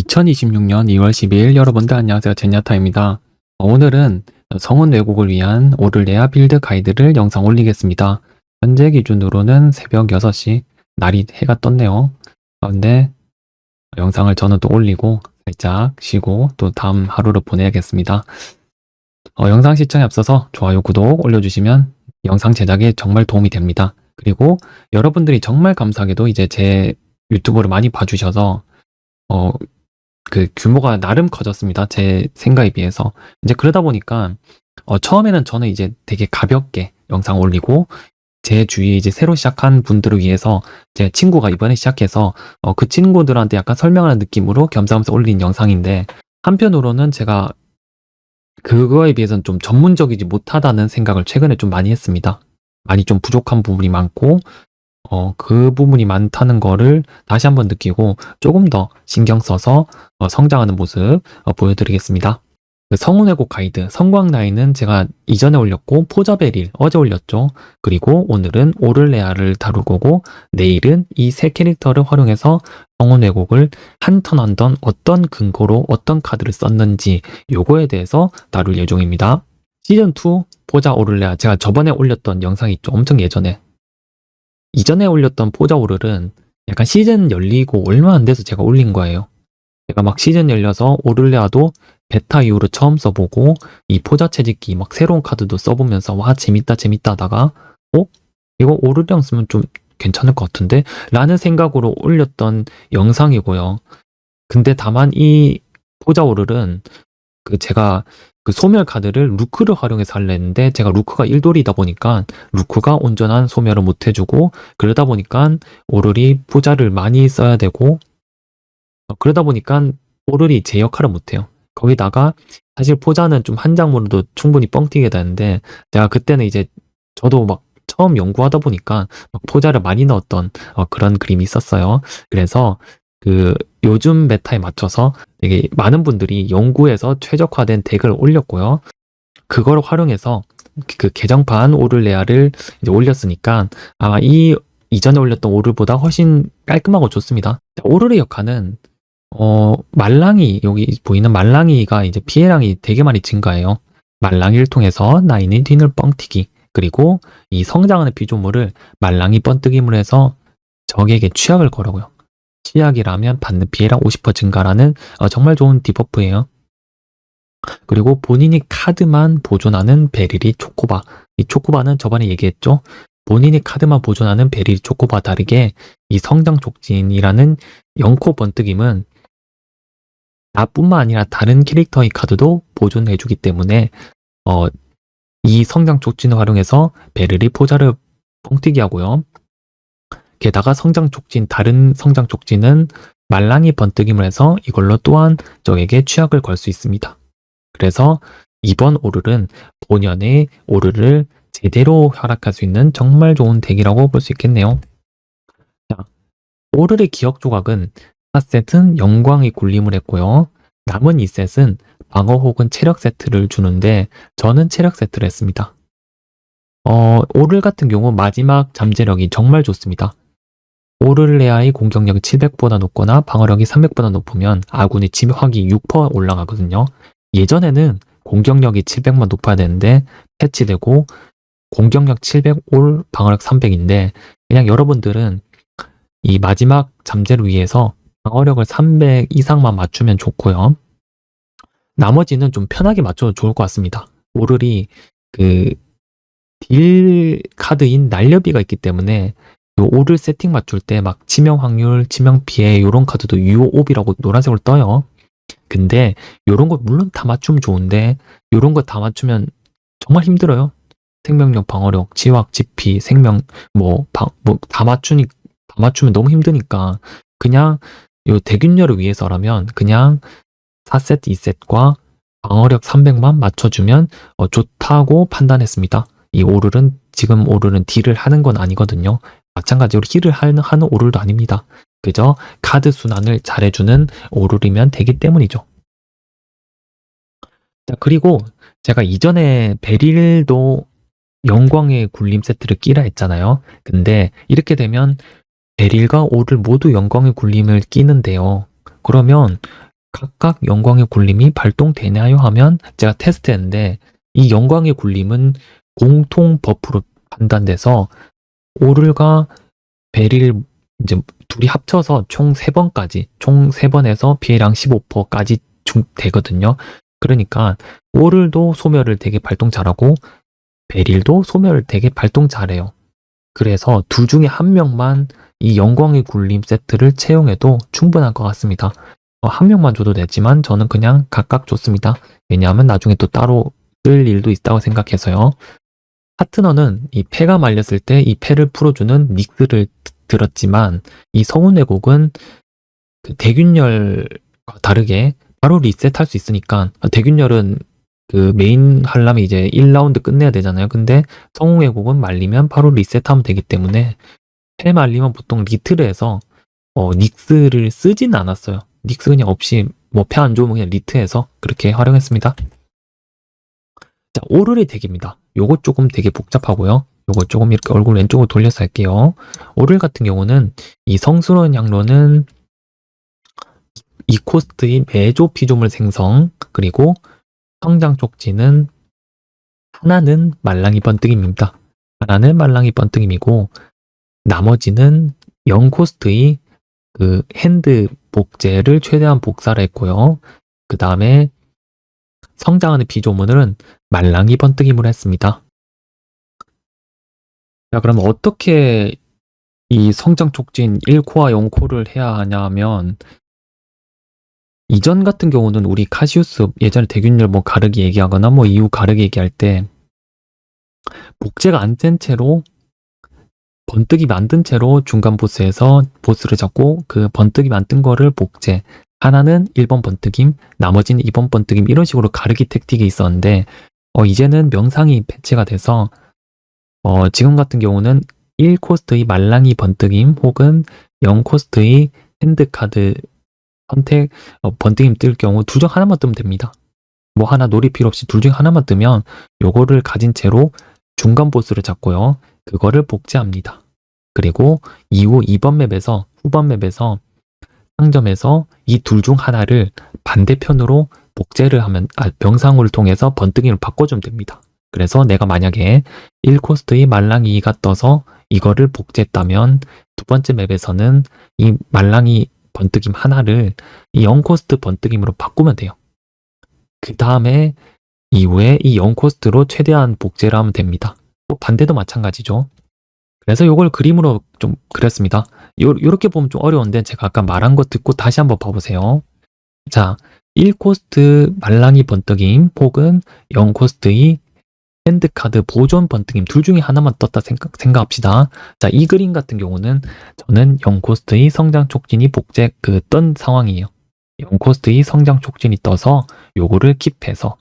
2026년 2월 12일 여러분들 안녕하세요. 제냐타입니다. 오늘은 성운 왜곡을 위한 오를레아 빌드 가이드를 영상 올리겠습니다. 현재 기준으로는 새벽 6시 날이 해가 떴네요. 그런데 영상을 저는 또 올리고 살짝 쉬고 또 다음 하루를 보내야겠습니다. 어, 영상 시청에 앞서서 좋아요, 구독 올려주시면 영상 제작에 정말 도움이 됩니다. 그리고 여러분들이 정말 감사하게도 이제 제 유튜브를 많이 봐주셔서 어, 그 규모가 나름 커졌습니다. 제 생각에 비해서. 이제 그러다 보니까 어, 처음에는 저는 이제 되게 가볍게 영상 올리고 제 주위에 이제 새로 시작한 분들을 위해서 제 친구가 이번에 시작해서 어, 그 친구들한테 약간 설명하는 느낌으로 겸사겸사 올린 영상인데 한편으로는 제가 그거에 비해서는 좀 전문적이지 못하다는 생각을 최근에 좀 많이 했습니다. 많이 좀 부족한 부분이 많고 어, 그 부분이 많다는 거를 다시 한번 느끼고 조금 더 신경 써서 어, 성장하는 모습 어, 보여드리겠습니다. 그 성운회곡 가이드 성광라인은 제가 이전에 올렸고 포자베릴 어제 올렸죠. 그리고 오늘은 오를레아를 다룰 거고 내일은 이 세 캐릭터를 활용해서 성운회곡을 한 턴 한 턴 어떤 근거로 어떤 카드를 썼는지 요거에 대해서 다룰 예정입니다. 시즌2 포자 오를레아 제가 저번에 올렸던 영상이 있죠. 엄청 예전에 이전에 올렸던 포자오를은 약간 시즌 열리고 얼마 안 돼서 제가 올린 거예요. 제가 막 시즌 열려서 오를레아도 베타 이후로 처음 써보고 이 포자 채집기 막 새로운 카드도 써보면서 와 재밌다 재밌다 하다가 어? 이거 오를레아 쓰면 좀 괜찮을 것 같은데? 라는 생각으로 올렸던 영상이고요. 근데 다만 이 포자 오를은 그 제가 그 소멸 카드를 루크를 활용해서 했는데 제가 루크가 1돌이다 보니까 루크가 온전한 소멸을 못 해주고 그러다 보니까 오를이 포자를 많이 써야 되고 어, 그러다 보니까 오를이 제 역할을 못해요. 거기다가 사실 포자는 좀 한 장으로도 충분히 뻥튀게 되는데 제가 그때는 이제 저도 막 처음 연구하다 보니까 막 포자를 많이 넣었던 어, 그런 그림이 있었어요. 그래서 그 요즘 메타에 맞춰서 되게 많은 분들이 연구해서 최적화된 덱을 올렸고요. 그걸 활용해서 그 개정판 오를레아를 이제 올렸으니까 아마 이 이전에 올렸던 오를보다 훨씬 깔끔하고 좋습니다. 오를의 역할은 어 말랑이 여기 보이는 말랑이가 이제 피해량이 되게 많이 증가해요. 말랑이를 통해서 나인의 뒷을 뻥튀기 그리고 이 성장하는 피조물을 말랑이 번뜨기물 해서 적에게 취약을 걸어고요. 취약이라면 받는 피해량 50% 증가라는 어, 정말 좋은 디버프예요. 그리고 본인이 카드만 보존하는 베릴이 초코바. 이 초코바는 저번에 얘기했죠. 본인이 카드만 보존하는 베릴 초코바 다르게 이 성장 촉진이라는 영코 번뜩임은 나뿐만 아니라 다른 캐릭터의 카드도 보존해주기 때문에 어, 이 성장 촉진을 활용해서 베릴이 포자를 뻥튀기 하고요. 게다가 성장 촉진, 다른 성장 촉진은 말랑이 번뜩임을 해서 이걸로 또한 적에게 취약을 걸 수 있습니다. 그래서 이번 오를은 본연의 오를을 제대로 활약할 수 있는 정말 좋은 덱이라고 볼 수 있겠네요. 자, 오를의 기억 조각은 4셋은 영광의 굴림을 했고요. 남은 2셋은 방어 혹은 체력 세트를 주는데 저는 체력 세트를 했습니다. 어, 오를 같은 경우 마지막 잠재력이 정말 좋습니다. 오를레아의 공격력이 700보다 높거나 방어력이 300보다 높으면 아군의 침확이 6% 올라가거든요. 예전에는 공격력이 700만 높아야 되는데 패치되고 공격력 700 올 방어력 300인데 그냥 여러분들은 이 마지막 잠재를 위해서 방어력을 300 이상만 맞추면 좋고요. 나머지는 좀 편하게 맞춰도 좋을 것 같습니다. 오를이 그 딜 카드인 날렵이가 있기 때문에 요 오를 세팅 맞출 때 막 치명 확률, 치명 피해 요런 카드도 유오옵이라고 노란색으로 떠요. 근데 요런 거 물론 다 맞추면 좋은데 요런 거 다 맞추면 정말 힘들어요. 생명력, 방어력, 지확, 지피, 생명 뭐다 맞추니 다 맞추면 너무 힘드니까 그냥 요 대균열을 위해서라면 그냥 4세트, 2세트과 방어력 300만 맞춰주면 어, 좋다고 판단했습니다. 이 오를은 지금 오를은 딜을 하는 건 아니거든요. 마찬가지로 힐을 하는, 하는 오를도 아닙니다. 그저 카드 순환을 잘해주는 오를이면 되기 때문이죠. 자, 그리고 제가 이전에 베릴도 영광의 굴림 세트를 끼라 했잖아요. 근데 이렇게 되면 베릴과 오를 모두 영광의 굴림을 끼는데요. 그러면 각각 영광의 굴림이 발동되나요 하면 제가 테스트했는데 이 영광의 굴림은 공통 버프로 판단돼서 오를과 베릴 이제 둘이 합쳐서 총 3번까지 총 3번에서 피해량 15%까지 되거든요. 그러니까 오를도 소멸을 되게 발동 잘하고 베릴도 소멸을 되게 발동 잘해요. 그래서 둘 중에 한 명만 이 영광의 굴림 세트를 채용해도 충분할 것 같습니다. 어, 한 명만 줘도 되지만 저는 그냥 각각 줬습니다. 왜냐하면 나중에 또 따로 쓸 일도 있다고 생각해서요. 파트너는 이 패가 말렸을 때이 패를 풀어주는 닉스를 들었지만 이 성운 왜곡은 그 대균열과 다르게 바로 리셋할 수 있으니까 대균열은 그 메인 하려면 이제 1라운드 끝내야 되잖아요. 근데 성운 왜곡은 말리면 바로 리셋하면 되기 때문에 패 말리면 보통 리트를 해서 어, 닉스를 쓰진 않았어요. 닉스 그냥 없이 뭐패안 좋으면 그냥 리트해서 그렇게 활용했습니다. 자, 오르의 덱입니다. 요거 조금 되게 복잡하고요. 요거 조금 이렇게 얼굴 왼쪽으로 돌려서 할게요. 오를 같은 경우는 이 성스러운 양로는 이 코스트의 매조 피조물 생성 그리고 성장 쪽지는 하나는 말랑이 번뜩임입니다. 하나는 말랑이 번뜩임이고 나머지는 0코스트의 그 핸드 복제를 최대한 복사를 했고요. 그 다음에 성장하는 피조물은 말랑이 번뜩임으로 했습니다. 자, 그럼 어떻게 이 성장 촉진 1코와 0코를 해야 하냐 하면 이전 같은 경우는 우리 카시우스 예전에 대균열 뭐 가르기 얘기하거나 뭐 이후 가르기 얘기할 때 복제가 안 된 채로 번뜩이 만든 채로 중간 보스에서 보스를 잡고 그 번뜩이 만든 거를 복제 하나는 1번 번뜩임 나머지는 2번 번뜩임 이런 식으로 가르기 택틱이 있었는데 어, 이제는 명상이 배치가 돼서 어, 지금 같은 경우는 1코스트의 말랑이 번뜩임 혹은 0코스트의 핸드카드 선택 어, 번뜩임 뜰 경우 둘 중 하나만 뜨면 됩니다. 뭐 하나 놀이 필요 없이 둘 중 하나만 뜨면 요거를 가진 채로 중간 보스를 잡고요. 그거를 복제합니다. 그리고 이후 2번 맵에서 후번 맵에서 상점에서 이 둘 중 하나를 반대편으로 복제를 하면 아, 명상을 통해서 번뜩이를 바꿔주면 됩니다. 그래서 내가 만약에 1코스트의 말랑이 2가 떠서 이거를 복제했다면 두 번째 맵에서는 이 말랑이 번뜩임 하나를 이 0코스트 번뜩임으로 바꾸면 돼요. 그 다음에 이후에 이 0코스트로 최대한 복제를 하면 됩니다. 또 반대도 마찬가지죠. 그래서 이걸 그림으로 좀 그렸습니다. 요, 요렇게 보면 좀 어려운데 제가 아까 말한 거 듣고 다시 한번 봐보세요. 자, 1코스트 말랑이 번뜩임 혹은 0코스트의 핸드카드 보존 번뜩임 둘 중에 하나만 떴다 생각, 생각합시다. 자, 이 그림 같은 경우는 저는 0코스트의 성장 촉진이 복제 그 떤 상황이에요. 0코스트의 성장 촉진이 떠서 요거를 킵해서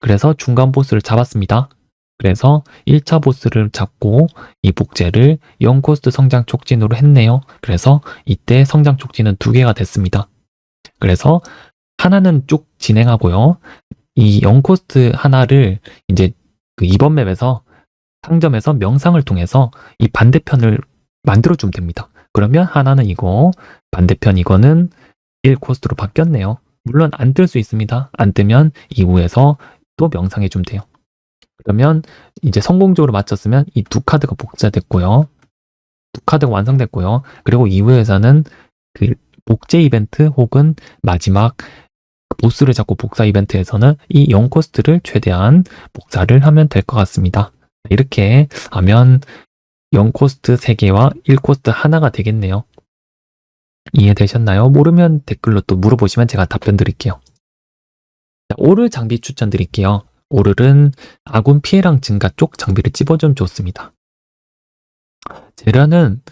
그래서 중간 보스를 잡았습니다. 그래서 1차 보스를 잡고 이 복제를 0코스트 성장 촉진으로 했네요. 그래서 이때 성장 촉진은 두 개가 됐습니다. 그래서 하나는 쭉 진행하고요. 이 0코스트 하나를 이제 그 이번 맵에서 상점에서 명상을 통해서 이 반대편을 만들어주면 됩니다. 그러면 하나는 이거, 반대편 이거는 1코스트로 바뀌었네요. 물론 안 뜰 수 있습니다. 안 뜨면 이후에서 또 명상해 주면 돼요. 그러면 이제 성공적으로 맞췄으면 이 두 카드가 복제됐고요. 두 카드가 완성됐고요. 그리고 이후에서는 그 복제 이벤트 혹은 마지막 보스를 잡고 복사 이벤트에서는 이 0코스트를 최대한 복사를 하면 될 것 같습니다. 이렇게 하면 0코스트 3개와 1코스트 하나가 되겠네요. 이해되셨나요? 모르면 댓글로 또 물어보시면 제가 답변 드릴게요. 자, 오를 장비 추천 드릴게요. 오를은 아군 피해량 증가 쪽 장비를 찝어주면 좋습니다. 제라는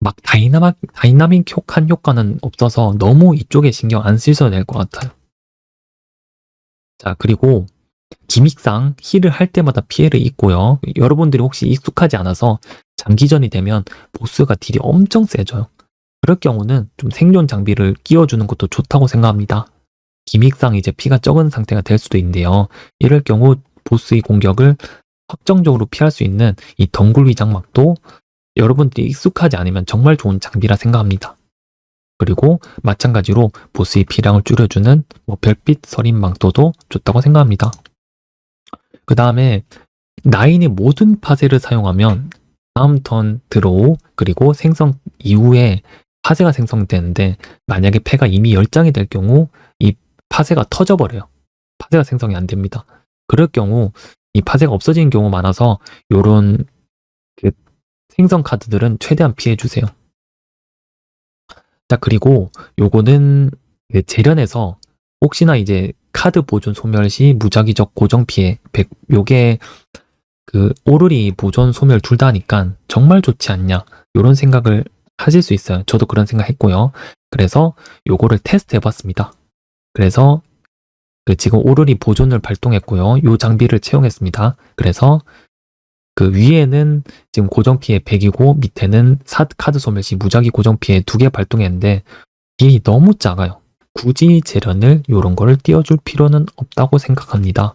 막 다이나믹, 다이나믹 효과는 없어서 너무 이쪽에 신경 안 쓰셔도 될 것 같아요. 자, 그리고 기믹상 힐을 할 때마다 피해를 입고요. 여러분들이 혹시 익숙하지 않아서 장기전이 되면 보스가 딜이 엄청 세져요. 그럴 경우는 좀 생존 장비를 끼워주는 것도 좋다고 생각합니다. 기믹상 이제 피가 적은 상태가 될 수도 있는데요. 이럴 경우 보스의 공격을 확정적으로 피할 수 있는 이 덩굴 위장막도 여러분들이 익숙하지 않으면 정말 좋은 장비라 생각합니다. 그리고 마찬가지로 보스의 피량을 줄여주는 뭐 별빛 서린 망토도 좋다고 생각합니다. 그 다음에 나인의 모든 파쇄를 사용하면 다음 턴 드로우 그리고 생성 이후에 파쇄가 생성되는데 만약에 패가 이미 10장이 될 경우 이 파쇄가 터져버려요. 파쇄가 생성이 안 됩니다. 그럴 경우 이 파쇄가 없어지는 경우 많아서 요런 그 생성 카드들은 최대한 피해 주세요. 자, 그리고 요거는 그 재련에서 혹시나 이제 카드 보존 소멸 시 무작위적 고정 피해 100 요게 그 오르리 보존 소멸 둘다 하니까 정말 좋지 않냐 요런 생각을 하실 수 있어요. 저도 그런 생각 했고요. 그래서 요거를 테스트 해봤습니다. 그래서 그 지금 오르리 보존을 발동했고요. 요 장비를 채용했습니다. 그래서 그 위에는 지금 고정 피해 100이고 밑에는 사, 카드 소멸 시 무작위 고정 피해 두 개 발동했는데 이 너무 작아요. 굳이 재련을 요런 거를 띄워줄 필요는 없다고 생각합니다.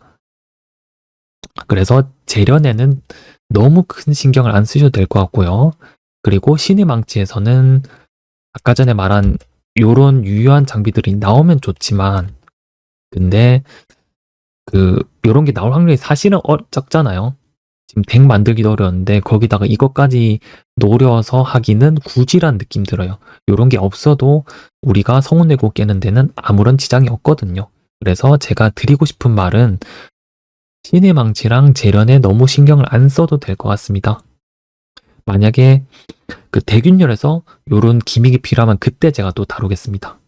그래서 재련에는 너무 큰 신경을 안 쓰셔도 될 것 같고요. 그리고 신의 망치에서는 아까 전에 말한 요런 유효한 장비들이 나오면 좋지만 근데 그 요런 게 나올 확률이 사실은 어, 적잖아요. 지금 덱 만들기도 어려운데 거기다가 이것까지 노려서 하기는 굳이란 느낌 들어요. 요런 게 없어도 우리가 성운 내고 깨는 데는 아무런 지장이 없거든요. 그래서 제가 드리고 싶은 말은 신의 망치랑 재련에 너무 신경을 안 써도 될 것 같습니다. 만약에 그 대균열에서 요런 기믹이 필요하면 그때 제가 또 다루겠습니다.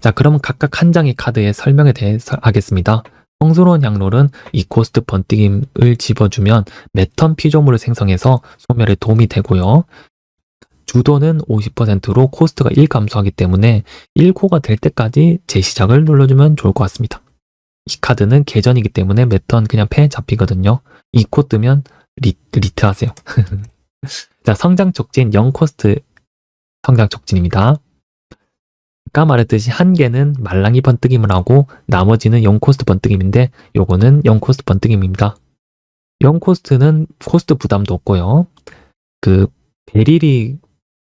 자, 그럼 각각 한 장의 카드의 설명에 대해서 하겠습니다. 성스러운 양롤은 이 코스트 번뜩임을 집어주면 매턴 피조물을 생성해서 소멸에 도움이 되고요. 주도는 50%로 코스트가 1 감소하기 때문에 1코가 될 때까지 재시작을 눌러주면 좋을 것 같습니다. 이 카드는 계전이기 때문에 매턴 그냥 패에 잡히거든요. 2코 뜨면 리, 리트 하세요. 자, 성장 촉진 0코스트 성장 촉진입니다. 아까 말했듯이 한 개는 말랑이 번뜩임을 하고 나머지는 0코스트 번뜩임인데 요거는 0코스트 번뜩임입니다. 0코스트는 코스트 부담도 없고요. 그 베릴이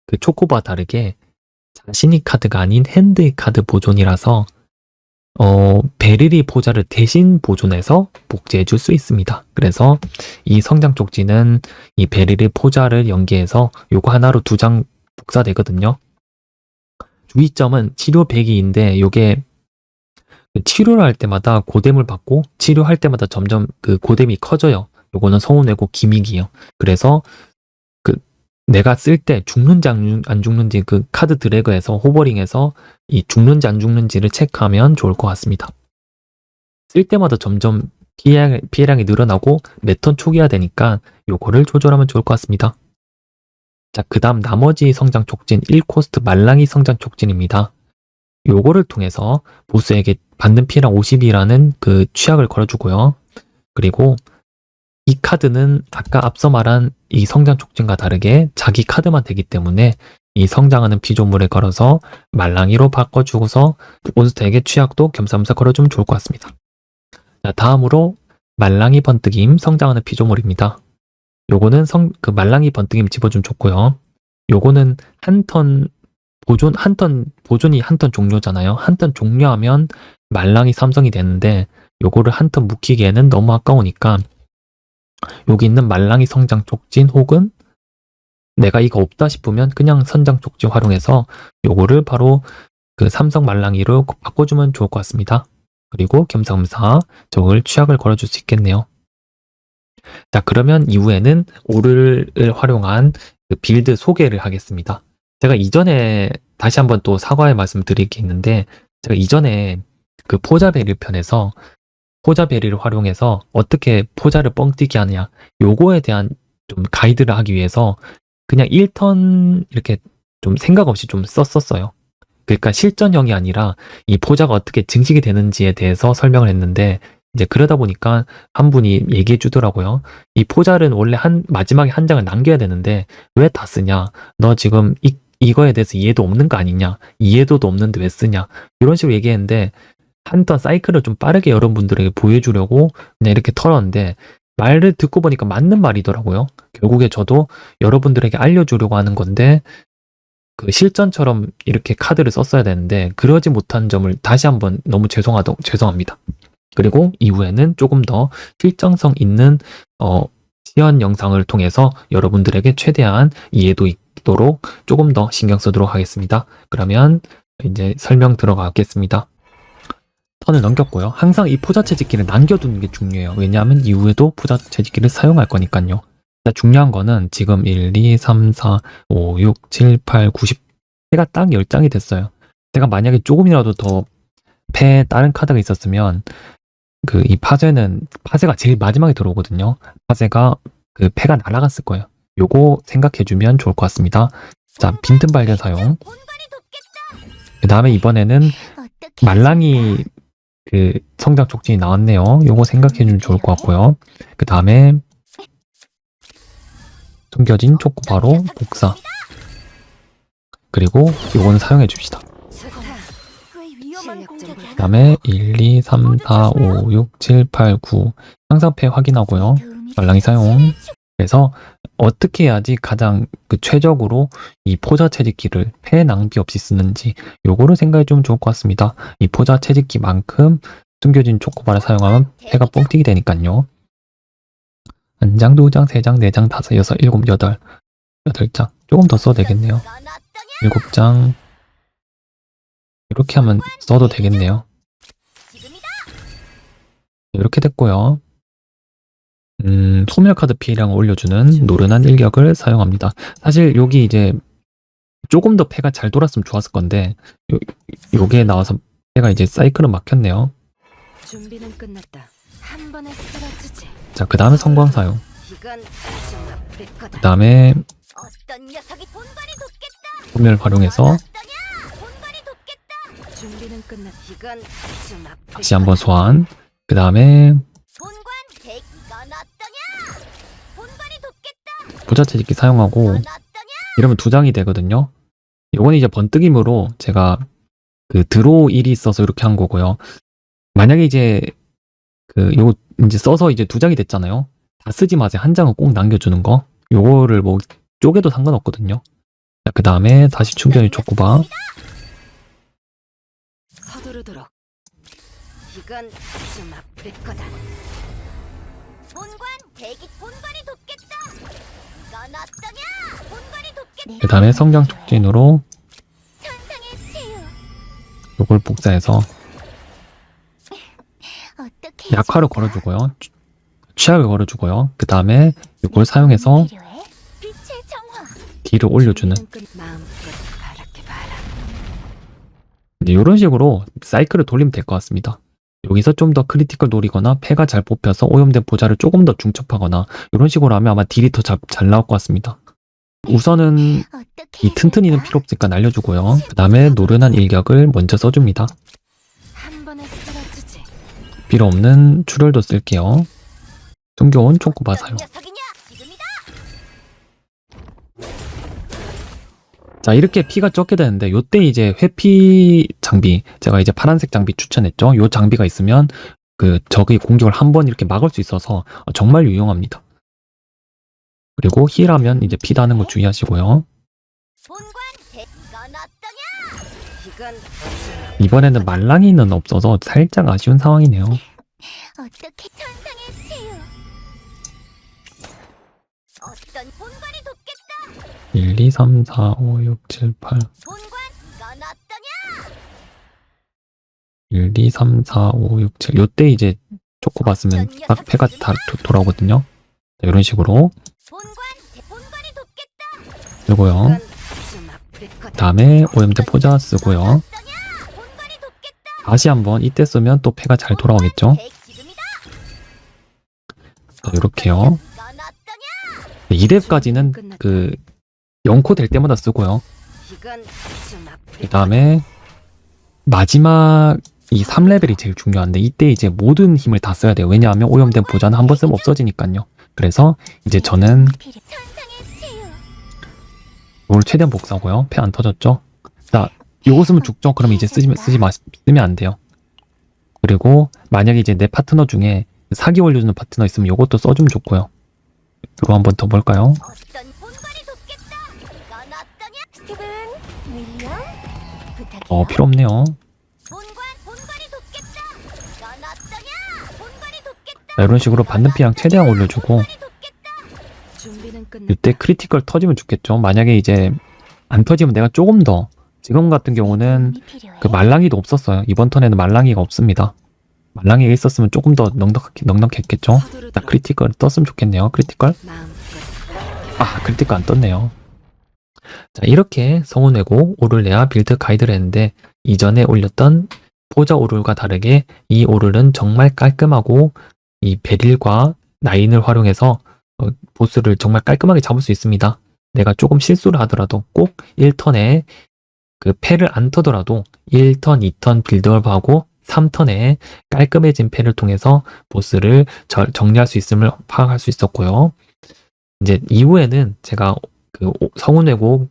그 초코바 다르게 자신이 카드가 아닌 핸드의 카드 보존이라서 어, 베릴이 보좌를 대신 보존해서 복제해 줄 수 있습니다. 그래서 이 성장 쪽지는 이 베릴의 포자를 연계해서 요거 하나로 두 장 복사되거든요. 주의점은 치료 100이인데 요게 치료를 할 때마다 고뎀을 받고 치료할 때마다 점점 그 고뎀이 커져요. 요거는 성운내고 기믹이에요. 그래서 그 내가 쓸 때 죽는지 안, 안 죽는지 그 카드 드래그에서 호버링해서 이 죽는지 안 죽는지를 체크하면 좋을 것 같습니다. 쓸 때마다 점점 피해, 피해량이 늘어나고 매턴 초기화 되니까 요거를 조절하면 좋을 것 같습니다. 자, 그 다음 나머지 성장 촉진 1코스트 말랑이 성장 촉진입니다. 요거를 통해서 보스에게 받는 피해량 50이라는 그 취약을 걸어주고요. 그리고 이 카드는 아까 앞서 말한 이 성장 촉진과 다르게 자기 카드만 되기 때문에 이 성장하는 피조물에 걸어서 말랑이로 바꿔주고서 몬스터에게 취약도 겸사겸사 걸어주면 좋을 것 같습니다. 자, 다음으로 말랑이 번뜩임 성장하는 피조물입니다. 요거는 성, 그 말랑이 번뜩임 집어주면 좋고요. 요거는 한 턴 보존, 한 턴, 보존이 한 턴 종료잖아요. 한 턴 종료하면 말랑이 삼성이 되는데 요거를 한 턴 묵히기에는 너무 아까우니까 여기 있는 말랑이 성장 촉진 혹은 내가 이거 없다 싶으면 그냥 선장 촉진 활용해서 요거를 바로 그 삼성 말랑이로 바꿔주면 좋을 것 같습니다. 그리고 겸사겸사 저걸 취약을 걸어줄 수 있겠네요. 자, 그러면 이후에는 오를 활용한 그 빌드 소개를 하겠습니다. 제가 이전에 다시 한번 또 사과의 말씀 드릴 게 있는데, 제가 이전에 그 포자베리 편에서 포자베리를 활용해서 어떻게 포자를 뻥튀기 하느냐, 요거에 대한 좀 가이드를 하기 위해서 그냥 1턴 이렇게 좀 생각 없이 좀 썼었어요. 그러니까 실전형이 아니라 이 포자가 어떻게 증식이 되는지에 대해서 설명을 했는데 이제 그러다 보니까 한 분이 얘기해 주더라고요. 이 포자는 원래 한 마지막에 한 장을 남겨야 되는데 왜 다 쓰냐? 너 지금 이 이거에 대해서 이해도 없는 거 아니냐? 이해도도 없는데 왜 쓰냐? 이런 식으로 얘기했는데 한 턴 사이클을 좀 빠르게 여러분들에게 보여주려고 그냥 이렇게 털었는데 말을 듣고 보니까 맞는 말이더라고요. 결국에 저도 여러분들에게 알려주려고 하는 건데 그 실전처럼 이렇게 카드를 썼어야 되는데 그러지 못한 점을 다시 한번 너무 죄송하다 죄송합니다. 그리고 이후에는 조금 더 실정성 있는 어, 시연 영상을 통해서 여러분들에게 최대한 이해도 있도록 조금 더 신경 쓰도록 하겠습니다. 그러면 이제 설명 들어가겠습니다. 턴을 넘겼고요. 항상 이 포자 채집기를 남겨두는 게 중요해요. 왜냐하면 이후에도 포자 채집기를 사용할 거니까요. 자, 중요한 거는 지금 1, 2, 3, 4, 5, 6, 7, 8, 9, 10 패가 딱 10장이 됐어요. 제가 만약에 조금이라도 더 패 다른 카드가 있었으면 그 이 파쇄는 파쇄가 제일 마지막에 들어오거든요. 파쇄가 그 패가 날아갔을 거예요. 요거 생각해주면 좋을 것 같습니다. 자, 빈틈 발견 사용. 그 다음에 이번에는 말랑이 그 성장 촉진이 나왔네요. 요거 생각해주면 좋을 것 같고요. 그 다음에 숨겨진 초코바로 복사. 그리고 요거는 사용해 줍시다. 그 다음에 1, 2, 3, 4, 5, 6, 7, 8, 9 항상 패 확인하고요. 말랑이 사용. 그래서 어떻게 해야지 가장 그 최적으로 이 포자 채집기를 패 낭비 없이 쓰는지 요거를 생각해 주면 좋을 것 같습니다. 이 포자 채집기만큼 숨겨진 초코바를 사용하면 패가 뻥튀기 되니까요. 한 장, 두 장, 세 장, 네 장, 다섯, 여섯, 일곱, 여덟, 여덟 장. 조금 더 써도 되겠네요. 일곱 장. 이렇게 하면 써도 되겠네요. 이렇게 됐고요. 음, 소멸 카드 피해량을 올려주는 노른한 일격을 사용합니다. 사실 여기 이제 조금 더 패가 잘 돌았으면 좋았을 건데 요, 요게 나와서 패가 이제 사이클은 막혔네요. 준비는 끝났다. 한 번에 쓰러지지. 자, 그 다음에 성광 사용. 그 다음에. 소멸 활용해서 끝났. 이건 좀 아플 다시 한번. 소환. 그 다음에 본관 대기 건 어떠냐? 본관이 돕겠다. 부자 채집기 사용하고 어떠냐? 이러면 두 장이 되거든요. 요건 이제 번뜩임으로 제가 그 드로우 1이 있어서 이렇게 한 거고요. 만약에 이제 그 요거 이제 써서 이제 두 장이 됐잖아요. 다 쓰지 마세요. 한 장은 꼭 남겨주는 거. 요거를 뭐 쪼개도 상관없거든요. 자, 그 다음에 다시 충전이 초코바. 서두르도록. 이건 좀 아플 거다. 본관 대기 본관이 돕겠다. 건 어떠냐? 본관이 돕겠다. 그 다음에 성장 촉진으로 천상의 치유. 요걸 복사해서 어떻게 약화를 걸어주고요. 취- 취약을 걸어주고요. 그 다음에 요걸 사용해서 필요해? 빛의 정화. 딜을 올려주는. 마음껏 바라. 이런 식으로 사이클을 돌리면 될 것 같습니다. 여기서 좀 더 크리티컬 노리거나 패가 잘 뽑혀서 오염된 보자를 조금 더 중첩하거나 이런 식으로 하면 아마 딜이 더 잘 나올 것 같습니다. 우선은 이 튼튼이는 필요 없으니까 날려주고요. 그 다음에 노른한 일격을 먼저 써줍니다. 필요 없는 출혈도 쓸게요. 어떤 사용. 자 이렇게 피가 적게 되는데 요때 이제 회피 장비 제가 이제 파란색 장비 추천했죠. 요 장비가 있으면 그 적의 공격을 한 번 이렇게 막을 수 있어서 정말 유용합니다. 그리고 힐하면 이제 피 다는 거 주의하시고요. 이번에는 말랑이는 없어서 살짝 아쉬운 상황이네요. 어떻게 천 1, 2, 3, 4, 5, 6, 7, 8 본관 건 어떠냐? 1, 2, 3, 4, 5, 6, 7 요때 이제 초코바 쓰면 딱 패가 다 도- 돌아오거든요. 자, 이런 식으로. 쓰고요. 다음에 오염된 포자 쓰고요. 다시 한번 이때 쓰면 또 패가 잘 돌아오겠죠. 자, 요렇게요. 건 어떠냐? 2렙까지는 그 0코 될 때마다 쓰고요. 그 다음에 마지막 이 3레벨이 제일 중요한데 이때 이제 모든 힘을 다 써야 돼요. 왜냐하면 오염된 보자는 한 번 쓰면 없어지니까요. 그래서 이제 저는. 이걸 최대한 복사하고요. 패안 터졌죠? 자, 요거 쓰면 죽죠? 그럼 이제 쓰지, 쓰지 마, 쓰면 안 돼요. 그리고 만약에 이제 내 파트너 중에 사기 올려주는 파트너 있으면 요것도 써주면 좋고요. 이거 한번 더 볼까요? 어, 필요 없네요. 자, 이런 식으로 받는 피량 최대한 올려주고. 이때 크리티컬 터지면 죽겠죠. 만약에 이제 안 터지면 내가 조금 더 지금 같은 경우는. 그 말랑이도 없었어요. 이번 턴에는 말랑이가 없습니다. 말랑이가 있었으면 조금 더 넉넉, 넉넉했겠죠. 자, 크리티컬 떴으면 좋겠네요. 크리티컬. 아, 크리티컬 안 떴네요. 자, 이렇게 성운외고 오를레아 빌드 가이드를 했는데 이전에 올렸던 포자 오를과 다르게 이 오를은 정말 깔끔하고 이 베릴과 나인을 활용해서 어, 보스를 정말 깔끔하게 잡을 수 있습니다. 내가 조금 실수를 하더라도 꼭 1턴에 그 패를 안 터더라도 1턴, 2턴 빌드업하고 3턴에 깔끔해진 패를 통해서 보스를 절- 정리할 수 있음을 파악할 수 있었고요. 이제 이후에는 제가 그 성운회곡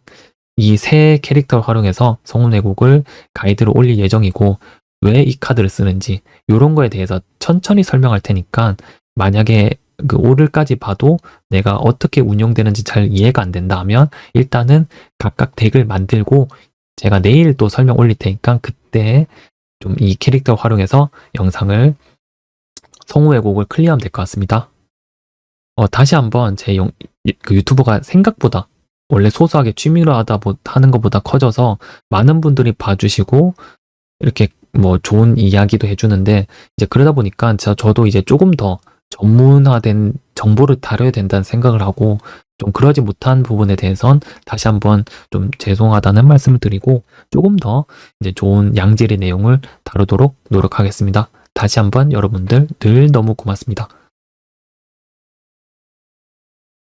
이 세 캐릭터를 활용해서 성운회곡을 가이드로 올릴 예정이고 왜 이 카드를 쓰는지 이런 거에 대해서 천천히 설명할 테니까 만약에 그 오를까지 봐도 내가 어떻게 운영되는지 잘 이해가 안 된다 하면 일단은 각각 덱을 만들고 제가 내일 또 설명 올릴 테니까 그때 좀 이 캐릭터 활용해서 영상을 성우의 곡을 클리어하면 될 것 같습니다. 어, 다시 한번 제 영, 그 유튜버가 생각보다 원래 소소하게 취미로 하다 보, 하는 것보다 커져서 많은 분들이 봐주시고 이렇게 뭐 좋은 이야기도 해주는데 이제 그러다 보니까 저, 저도 이제 조금 더 전문화된 정보를 다뤄야 된다는 생각을 하고 좀 그러지 못한 부분에 대해선 다시 한번 좀 죄송하다는 말씀을 드리고 조금 더 이제 좋은 양질의 내용을 다루도록 노력하겠습니다. 다시 한번 여러분들 늘 너무 고맙습니다.